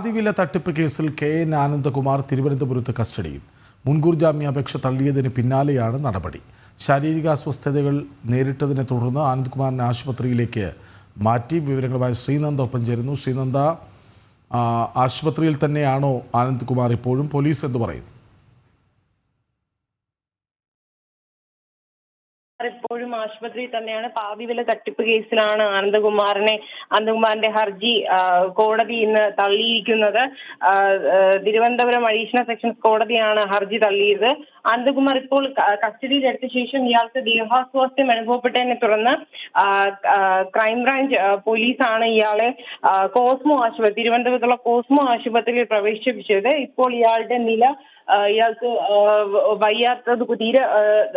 പാതിവില തട്ടിപ്പ് കേസിൽ K N Anandakumar തിരുവനന്തപുരത്ത് കസ്റ്റഡിയിൽ. മുൻകൂർ ജാമ്യാപേക്ഷ തള്ളിയതിന് പിന്നാലെയാണ് നടപടി. ശാരീരിക അസ്വസ്ഥതകൾ നേരിട്ടതിനെ തുടർന്ന് ആനന്ദ്കുമാറിനെ ആശുപത്രിയിലേക്ക് മാറ്റി. വിവരങ്ങളുമായി ശ്രീനന്ദ ഒപ്പം ചേരുന്നു. ശ്രീനന്ദ ആശുപത്രിയിൽ തന്നെയാണോ ആനന്ദ്കുമാർ ഇപ്പോഴും? പോലീസ് എന്ന് പറയുന്നു? ഇപ്പോഴും ആശുപത്രിയിൽ തന്നെയാണ്. പാതിവില തട്ടിപ്പ് കേസിലാണ് ആനന്ദകുമാറിനെ ആനന്ദകുമാറിന്റെ ഹർജി കോടതി ഇന്ന് തള്ളിയിരിക്കുന്നത്. തിരുവനന്തപുരം അഡീഷണൽ സെക്ഷൻസ് കോടതിയാണ് ഹർജി തള്ളിയത്. ആനന്ദകുമാർ ഇപ്പോൾ കസ്റ്റഡിയിൽ എടുത്ത ശേഷം ഇയാൾക്ക് ദേഹാസ്വാസ്ഥ്യം അനുഭവപ്പെട്ടതിനെ തുടർന്ന് ക്രൈംബ്രാഞ്ച് പോലീസാണ് ഇയാളെ കോസ്മോ ആശുപത്രി തിരുവനന്തപുരത്തുള്ള കോസ്മോ ആശുപത്രിയിൽ പ്രവേശിപ്പിച്ചത്. ഇപ്പോൾ ഇയാളുടെ നില ഇയാൾക്ക് വയ്യാത്തത് തീരെ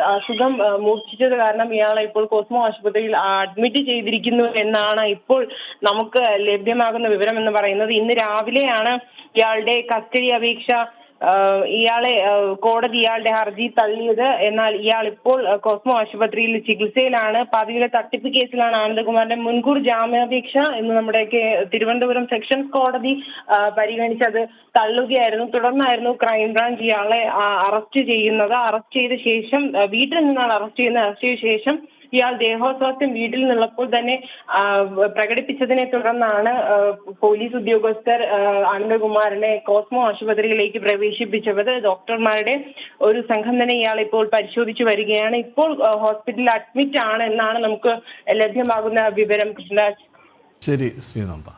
അസുഖം മൂർച്ഛിച്ചത് കാരണം ഇയാളെ ഇപ്പോൾ കോസ്മോ ആശുപത്രിയിൽ അഡ്മിറ്റ് ചെയ്തിരിക്കുന്നു എന്നാണ് ഇപ്പോൾ നമുക്ക് ലഭ്യമാകുന്ന വിവരം എന്ന് പറയുന്നത്. ഇന്ന് രാവിലെയാണ് ഇയാളുടെ കസ്റ്റഡി അപേക്ഷ ഇയാളെ കോടതി ഇയാളുടെ ഹർജി തള്ളിയത്. എന്നാൽ ഇയാൾ ഇപ്പോൾ കോസ്മോ ആശുപത്രിയിൽ ചികിത്സയിലാണ്. പതിവിലെ തട്ടിപ്പ് കേസിലാണ് ആനന്ദകുമാറിന്റെ മുൻകൂർ ജാമ്യാപേക്ഷ എന്ന് നമ്മുടെ തിരുവനന്തപുരം സെക്ഷൻസ് കോടതി പരിഗണിച്ചത് തള്ളുകയായിരുന്നു. തുടർന്നായിരുന്നു ക്രൈംബ്രാഞ്ച് ഇയാളെ അറസ്റ്റ് ചെയ്യുന്നത്. അറസ്റ്റ് ചെയ്ത ശേഷം വീട്ടിൽ നിന്നാണ് അറസ്റ്റ് ചെയ്യുന്നത്. അറസ്റ്റ് ചെയ്ത ശേഷം ഇയാൾ ദേഹോസ്വാസ്ഥ്യം വീട്ടിൽ നിന്നുള്ളപ്പോൾ തന്നെ പ്രകടിപ്പിച്ചതിനെ തുടർന്നാണ് പോലീസ് ഉദ്യോഗസ്ഥർ അനന്തകുമാറിനെ കോസ്മോ ആശുപത്രിയിലേക്ക് പ്രവേശിപ്പിച്ചത് ഡോക്ടർമാരുടെ ഒരു സംഘം തന്നെ ഇയാൾ ഇപ്പോൾ പരിശോധിച്ചു വരികയാണ്. ഇപ്പോൾ ഹോസ്പിറ്റലിൽ അഡ്മിറ്റ് ആണ് എന്നാണ് നമുക്ക് ലഭ്യമാകുന്ന വിവരം. കൃഷ്ണരാജ്. ശരി ശ്രീനന്ദ.